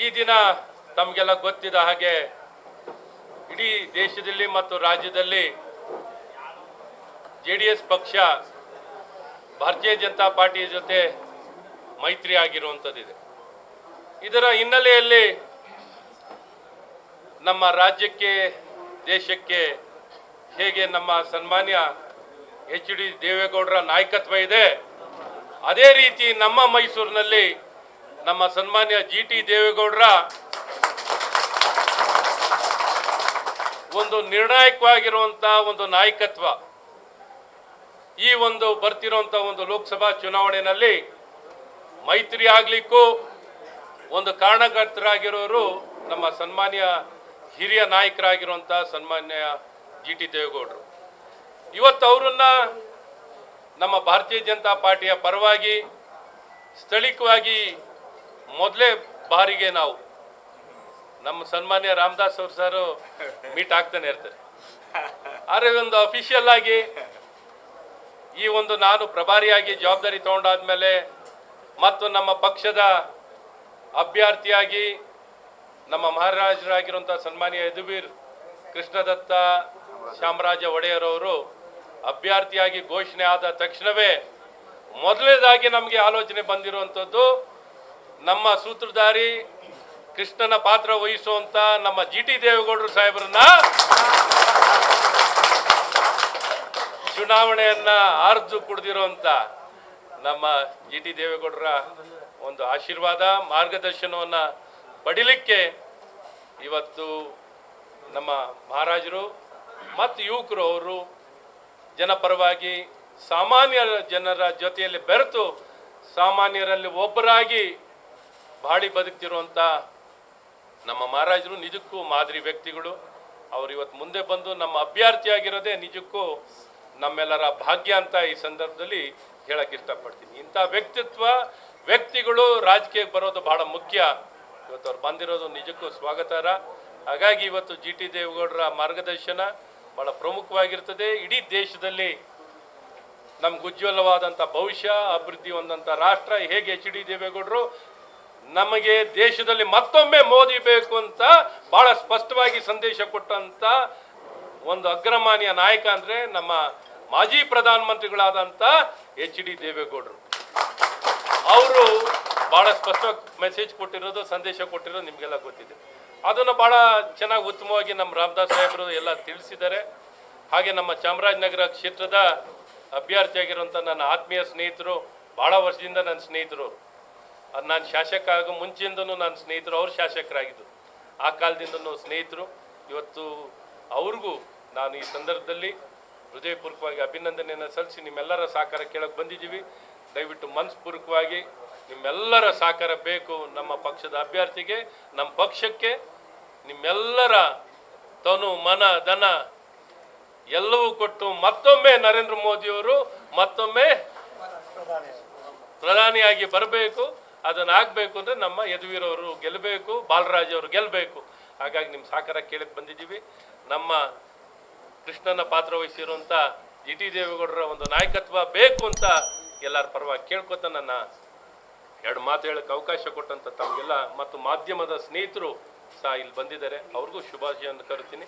ಈ ದಿನ ತಮಗೆಲ್ಲ ಗೊತ್ತಿದ ಹಾಗೆ ಇಡೀ ದೇಶದಲ್ಲಿ ಮತ್ತು ರಾಜ್ಯದಲ್ಲಿ ಜೆ ಡಿ ಎಸ್ ಪಕ್ಷ, ಭಾರತೀಯ ಜನತಾ ಪಾರ್ಟಿಯ ಜೊತೆ ಮೈತ್ರಿ ಆಗಿರುವಂಥದ್ದಿದೆ. ಇದರ ಹಿನ್ನೆಲೆಯಲ್ಲಿ ನಮ್ಮ ರಾಜ್ಯಕ್ಕೆ, ದೇಶಕ್ಕೆ ಹೇಗೆ ನಮ್ಮ ಸನ್ಮಾನ್ಯ ಎಚ್ ಡಿ ದೇವೇಗೌಡರ ನಾಯಕತ್ವ ಇದೆ, ಅದೇ ರೀತಿ ನಮ್ಮ ಮೈಸೂರಿನಲ್ಲಿ ನಮ್ಮ ಸನ್ಮಾನ್ಯ ಜಿ ಟಿ ದೇವೇಗೌಡರ ಒಂದು ನಿರ್ಣಾಯಕವಾಗಿರುವಂಥ ಒಂದು ನಾಯಕತ್ವ. ಈ ಒಂದು ಬರ್ತಿರುವಂಥ ಒಂದು ಲೋಕಸಭಾ ಚುನಾವಣೆಯಲ್ಲಿ ಮೈತ್ರಿ ಆಗಲಿಕ್ಕೂ ಒಂದು ಕಾರಣಕರ್ತರಾಗಿರೋರು ನಮ್ಮ ಸನ್ಮಾನ್ಯ ಹಿರಿಯ ನಾಯಕರಾಗಿರುವಂಥ ಸನ್ಮಾನ್ಯ ಜಿ ಟಿ ದೇವೇಗೌಡರು. ಇವತ್ತು ಅವರನ್ನ ನಮ್ಮ ಭಾರತೀಯ ಜನತಾ ಪಾರ್ಟಿಯ ಪರವಾಗಿ ಸ್ಥಳೀಯವಾಗಿ ಮೊದಲೇ ಬಾರಿಗೆ ನಾವು. ನಮ್ಮ ಸನ್ಮಾನ್ಯ ರಾಮದಾಸ್ ಅವರು ಸರ್ ಮೀಟ್ ಆಗ್ತಾನೆ ಇರ್ತಾರೆ. ಆದರೆ ಒಂದು ಅಫಿಷಿಯಲ್ ಆಗಿ ಈ ಒಂದು ನಾನು ಪ್ರಭಾರಿಯಾಗಿ ಜವಾಬ್ದಾರಿ ತಗೊಂಡಾದ್ಮೇಲೆ ಮತ್ತು ನಮ್ಮ ಪಕ್ಷದ ಅಭ್ಯರ್ಥಿಯಾಗಿ ನಮ್ಮ ಮಹಾರಾಜರಾಗಿರುವಂಥ ಸನ್ಮಾನ್ಯ ಯದುವೀರ್ ಕೃಷ್ಣದತ್ತ ಶ್ಯಾಮರಾಜ ಒಡೆಯರ್ ಅವರು ಅಭ್ಯರ್ಥಿಯಾಗಿ ಘೋಷಣೆ ಆದ ತಕ್ಷಣವೇ ಮೊದಲನೇದಾಗಿ ನಮಗೆ ಆಲೋಚನೆ ಬಂದಿರುವಂಥದ್ದು ನಮ್ಮ ಸೂತ್ರಧಾರಿ ಕೃಷ್ಣನ ಪಾತ್ರ ವಹಿಸುವಂತ ನಮ್ಮ ಜಿ ಟಿ ದೇವೇಗೌಡರು ಸಾಹೇಬರನ್ನ ಚುನಾವಣೆಯನ್ನ ಆರ್ದು ಕುಡಿದಿರುವಂತ ನಮ್ಮ ಜಿ ಟಿ ದೇವೇಗೌಡರ ಒಂದು ಆಶೀರ್ವಾದ, ಮಾರ್ಗದರ್ಶನವನ್ನ ಪಡಿಲಿಕ್ಕೆ ಇವತ್ತು ನಮ್ಮ ಮಹಾರಾಜರು ಮತ್ತು ಯುವಕರು ಅವರು ಜನಪರವಾಗಿ ಸಾಮಾನ್ಯ ಜನರ ಜೊತೆಯಲ್ಲಿ ಬೆರೆತು ಸಾಮಾನ್ಯರಲ್ಲಿ ಒಬ್ಬರಾಗಿ ಬಾಳಿ ಬದುಕ್ತಿರುವಂಥ ನಮ್ಮ ಮಹಾರಾಜರು ನಿಜಕ್ಕೂ ಮಾದರಿ ವ್ಯಕ್ತಿಗಳು. ಅವರು ಇವತ್ತು ಮುಂದೆ ಬಂದು ನಮ್ಮ ಅಭ್ಯರ್ಥಿಯಾಗಿರೋದೇ ನಿಜಕ್ಕೂ ನಮ್ಮೆಲ್ಲರ ಭಾಗ್ಯ ಅಂತ ಈ ಸಂದರ್ಭದಲ್ಲಿ ಹೇಳಕ್ಕೆ ಇಷ್ಟಪಡ್ತೀನಿ. ಇಂಥ ವ್ಯಕ್ತಿತ್ವ, ವ್ಯಕ್ತಿಗಳು ರಾಜಕೀಯಕ್ಕೆ ಬರೋದು ಬಹಳ ಮುಖ್ಯ. ಇವತ್ತು ಅವ್ರು ಬಂದಿರೋದು ನಿಜಕ್ಕೂ ಸ್ವಾಗತಾರ ಹಾಗಾಗಿ ಇವತ್ತು ಜಿ ಟಿ ದೇವೇಗೌಡರ ಮಾರ್ಗದರ್ಶನ ಬಹಳ ಪ್ರಮುಖವಾಗಿರ್ತದೆ. ಇಡೀ ದೇಶದಲ್ಲಿ ನಮ್ಗೆ ಉಜ್ವಲವಾದಂಥ ಭವಿಷ್ಯ, ಅಭಿವೃದ್ಧಿ ಹೊಂದಂಥ ರಾಷ್ಟ್ರ, ಹೇಗೆ ಎಚ್ ಡಿ ದೇವೇಗೌಡರು ನಮಗೆ ದೇಶದಲ್ಲಿ ಮತ್ತೊಮ್ಮೆ ಮೋದಿ ಬೇಕು ಅಂತ ಬಹಳ ಸ್ಪಷ್ಟವಾಗಿ ಸಂದೇಶ ಕೊಟ್ಟಂತ ಒಂದು ಅಗ್ರಮಾನ್ಯ ನಾಯಕ ಅಂದ್ರೆ ನಮ್ಮ ಮಾಜಿ ಪ್ರಧಾನಮಂತ್ರಿಗಳಾದಂಥ ಎಚ್ ಡಿ ದೇವೇಗೌಡರು. ಅವರು ಬಹಳ ಸ್ಪಷ್ಟ ಮೆಸೇಜ್ ಕೊಟ್ಟಿರೋದು, ಸಂದೇಶ ಕೊಟ್ಟಿರೋದು ನಿಮಗೆಲ್ಲ ಗೊತ್ತಿದೆ. ಅದನ್ನು ಬಹಳ ಚೆನ್ನಾಗಿ ಉತ್ತಮವಾಗಿ ನಮ್ಮ ರಾಮದಾಸ್ ಸಾಹೇಬರು ಎಲ್ಲ ತಿಳಿಸಿದ್ದಾರೆ. ಹಾಗೆ ನಮ್ಮ ಚಾಮರಾಜನಗರ ಕ್ಷೇತ್ರದ ಅಭ್ಯರ್ಥಿಯಾಗಿರುವಂಥ ನನ್ನ ಆತ್ಮೀಯ ಸ್ನೇಹಿತರು ಭಾಳ ವರ್ಷದಿಂದ ನನ್ನ ಸ್ನೇಹಿತರು. ನಾನು ಶಾಸಕ ಆಗೋ ಮುಂಚೆಯಿಂದನೂ ನಾನು ಸ್ನೇಹಿತರು, ಅವ್ರು ಶಾಸಕರಾಗಿದ್ದರು ಆ ಕಾಲದಿಂದನೂ ಸ್ನೇಹಿತರು. ಇವತ್ತು ಅವ್ರಿಗೂ ನಾನು ಈ ಸಂದರ್ಭದಲ್ಲಿ ಹೃದಯಪೂರ್ವಕವಾಗಿ ಅಭಿನಂದನೆಯನ್ನು ಸಲ್ಲಿಸಿ ನಿಮ್ಮೆಲ್ಲರ ಸಹಕಾರ ಕೇಳಕ್ಕೆ ಬಂದಿದ್ದೀವಿ. ದಯವಿಟ್ಟು ಮನಸ್ಪೂರ್ವಕವಾಗಿ ನಿಮ್ಮೆಲ್ಲರ ಸಹಕಾರ ಬೇಕು ನಮ್ಮ ಪಕ್ಷದ ಅಭ್ಯರ್ಥಿಗೆ, ನಮ್ಮ ಪಕ್ಷಕ್ಕೆ. ನಿಮ್ಮೆಲ್ಲರ ತನು, ಮನ, ಧನ ಎಲ್ಲವೂ ಕೊಟ್ಟು ಮತ್ತೊಮ್ಮೆ ನರೇಂದ್ರ ಮೋದಿಯವರು ಮತ್ತೊಮ್ಮೆ ಪ್ರಧಾನಿಯಾಗಿ ಬರಬೇಕು. ಅದನ್ನ ಆಗಬೇಕು ಅಂದರೆ ನಮ್ಮ ಯದುವೀರವರು ಗೆಲ್ಲಬೇಕು ಬಾಲರಾಜ್ ಅವರು ಗೆಲ್ಲಬೇಕು ಹಾಗಾಗಿ ನಿಮ್ಮ ಸಹಕಾರ ಕೇಳಕ್ಕೆ ಬಂದಿದ್ದೀವಿ. ನಮ್ಮ ಕೃಷ್ಣನ ಪಾತ್ರ ವಹಿಸಿರುವಂಥ ಜಿ ಟಿ ದೇವೇಗೌಡರ ಒಂದು ನಾಯಕತ್ವ ಬೇಕು ಅಂತ ಎಲ್ಲರ ಪರವಾಗಿ ಕೇಳ್ಕೊತ ನನ್ನ ಎರಡು ಮಾತು ಹೇಳಕ್ಕೆ ಅವಕಾಶ ಕೊಟ್ಟಂಥ ತಮಗೆಲ್ಲ ಮತ್ತು ಮಾಧ್ಯಮದ ಸ್ನೇಹಿತರು ಸಹ ಇಲ್ಲಿ ಬಂದಿದ್ದಾರೆ. ಅವ್ರಿಗೂ ಶುಭಾಶಯನ್ನು ಕರಿತೀನಿ